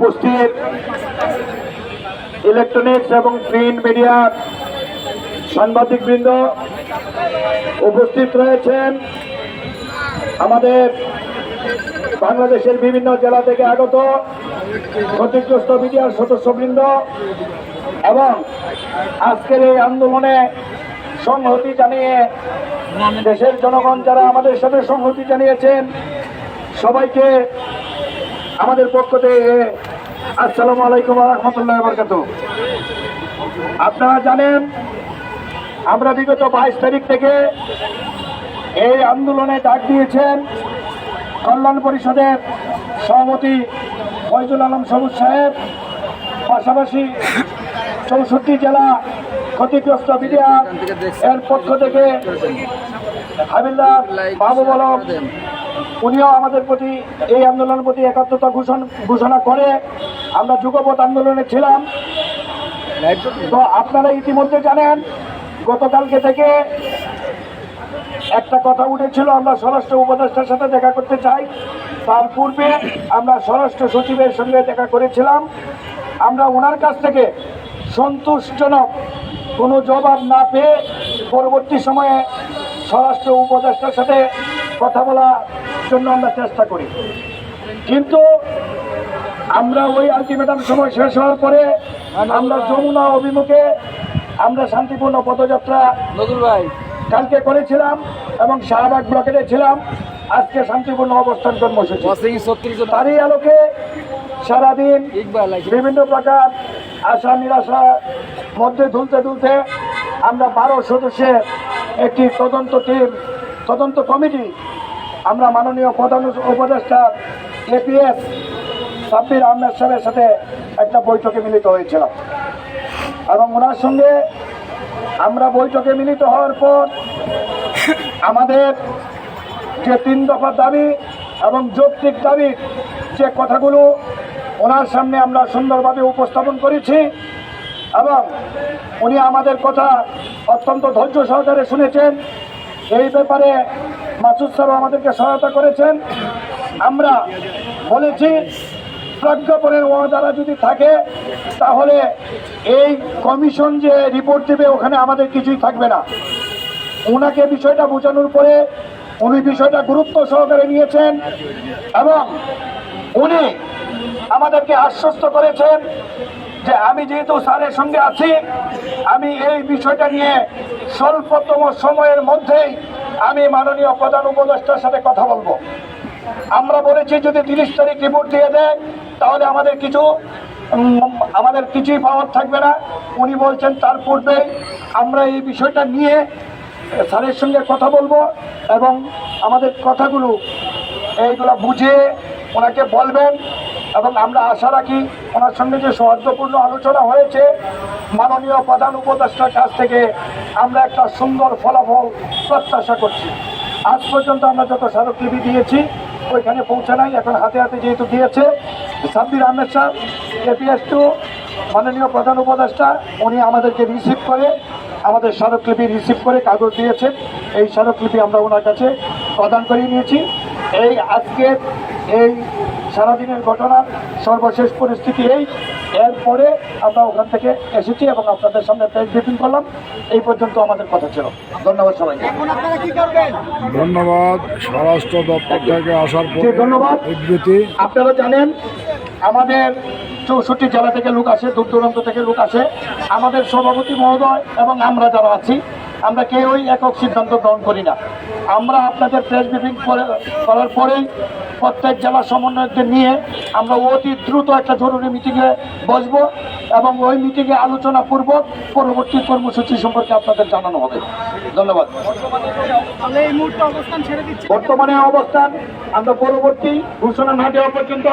উপস্থিত ইলেকট্রনিক্স এবং প্রিন্ট মিডিয়ার সাংবাদিকবৃন্দ উপস্থিত রয়েছেন আমাদের বাংলাদেশের বিভিন্ন জেলা থেকে আগত ক্ষতিগ্রস্ত মিডিয়ার সদস্যবৃন্দ এবং আজকের এই আন্দোলনে সংহতি জানিয়ে দেশের জনগণ যারা আমাদের সাথে সংহতি জানিয়েছেন, সবাইকে আমাদের পক্ষ থেকে আসসালামু আলাইকুম রহমতুল্লাহ বরকাত আপনারা জানেন, আমরা বিগত বাইশ তারিখ থেকে এই আন্দোলনে ডাক দিয়েছেন কল্যাণ পরিষদের সভাপতি ফয়জুল আলম সবুজ সাহেব। পাশাপাশি চৌষট্টি জেলা ক্ষতিগ্রস্ত মিডিয়া এর পক্ষ থেকে হাবিলদার বাবু বলম উনিও আমাদের প্রতি, এই আন্দোলনের প্রতি একাত্মতা ঘোষণ ঘোষণা করে আমরা যুগপথ আন্দোলনে ছিলাম। তো আপনারা ইতিমধ্যে জানেন, গতকালকে থেকে একটা কথা উঠেছিল, আমরা স্বরাষ্ট্র উপদেষ্টার সাথে দেখা করতে চাই। তার পূর্বে আমরা স্বরাষ্ট্র সচিবের সঙ্গে দেখা করেছিলাম। আমরা ওনার কাছ থেকে সন্তোষজনক কোনো জবাব না পেয়ে পরবর্তী সময়ে স্বরাষ্ট্র উপদেষ্টার সাথে কথা বলার জন্য আমরা চেষ্টা করি। কিন্তু আমরা ওই আলটিমেটাম সময় শেষ হওয়ার পরে আমরা যমুনা অভিমুখে আমরা শান্তিপূর্ণ পদযাত্রা কালকে করেছিলাম এবং শাহবাগ ব্লকেটে ছিলাম। আজকে শান্তিপূর্ণ অবস্থান কর্মসূচি। তারই আলোকে সারাদিন বিভিন্ন প্রকার আশা নিরাশা মধ্যে ধুলতে ধুলতে আমরা বারো সদস্যের একটি তদন্ত টিম তদন্ত কমিটি আমরা মাননীয় প্রধান উপদেষ্টা এপিএস সাব্বির আহমেদ সাহেবের সাথে একটা বৈঠকে মিলিত হয়েছিলাম। এবং ওনার সঙ্গে আমরা বৈঠকে মিলিত হওয়ার পর আমাদের যে তিন দফা দাবি এবং যৌক্তিক দাবির যে কথাগুলো ওনার সামনে আমরা সুন্দরভাবে উপস্থাপন করেছি এবং উনি আমাদের কথা অত্যন্ত ধৈর্য সহকারে শুনেছেন। এই ব্যাপারে মাসুদ সাহেব আমাদেরকে সহায়তা করেছেন। আমরা বলেছি প্রজ্ঞাপনের ওয়াদারা যদি থাকে, তাহলে এই কমিশন যে রিপোর্ট দেবে, ওখানে আমাদের কিছুই থাকবে না। ওনাকে বিষয়টা বোঝানোর পরে উনি বিষয়টা গুরুত্ব সহকারে নিয়েছেন এবং উনি আমাদেরকে আশ্বস্ত করেছেন যে আমি যেহেতু স্যারের সঙ্গে আছি, আমি এই বিষয়টা নিয়ে স্বল্পতম সময়ের মধ্যেই আমি মাননীয় প্রধান উপদেষ্টার সাথে কথা বলব। আমরা বলেছি যদি তিরিশ তারিখ রিপোর্ট দিয়ে দেয়, তাহলে আমাদের কিছু আমাদের কিছুই পাওয়ার থাকবে না। উনি বলছেন, তার পূর্বে আমরা এই বিষয়টা নিয়ে স্যারের সঙ্গে কথা বলব এবং আমাদের কথাগুলো, এইগুলো বুঝে ওনাকে বলবেন। এবং আমরা আশা রাখি ওনার সঙ্গে যে সৌহার্দ্যপূর্ণ আলোচনা হয়েছে, মাননীয় প্রধান উপদেষ্টার কাছ থেকে আমরা একটা সুন্দর ফলাফল প্রত্যাশা করছি। আজ পর্যন্ত আমরা যত স্মারকলিপি দিয়েছি, ওইখানে পৌঁছে নাই, এখন হাতে হাতে যেহেতু দিয়েছে, সাব্বির আহমেদ সাহেব এপিএস টু, মাননীয় প্রধান উপদেষ্টা, উনি আমাদেরকে রিসিভ করে, আমাদের স্মারকলিপি রিসিভ করে কাগজ দিয়েছেন। এই স্মারকলিপি আমরা ওনার কাছে প্রদান করে নিয়েছি। এই আজকের এই সারাদিনের ঘটনার সর্বশেষ পরিস্থিতি এই। এরপরে আমরা ওখান থেকে এসেছি এবং আপনাদের সামনে প্রেস ব্রিফিং করলাম। এই পর্যন্ত আমাদের কথা ছিল। ধন্যবাদ সবাইকে। ধন্যবাদ। স্বরাষ্ট্র দপ্তর থেকে আসার পর ধন্যবাদ। বিবৃতি। আপনারা জানেন আমাদের চৌষট্টি জেলা থেকে লোক আসে দূর দূরান্ত থেকে লোক আসে। আমাদের সভাপতি মহোদয় এবং আমরা যারা আছি আমরা কেউই একক সিদ্ধান্ত গ্রহণ করি না। আমরা আপনাদের প্রেস ব্রিফিং করার পরেই প্রত্যেক জেলা সমন্বয়কদের নিয়ে আমরা অতি দ্রুত একটা জরুরি মিটিংয়ে বসবো এবং ওই মিটিংয়ে আলোচনা পূর্বক পরবর্তী কর্মসূচি সম্পর্কে আপনাদের জানানো হবে। ধন্যবাদ। বর্তমানে অবস্থান আমরা পরবর্তী ঘোষণা না দেওয়া পর্যন্ত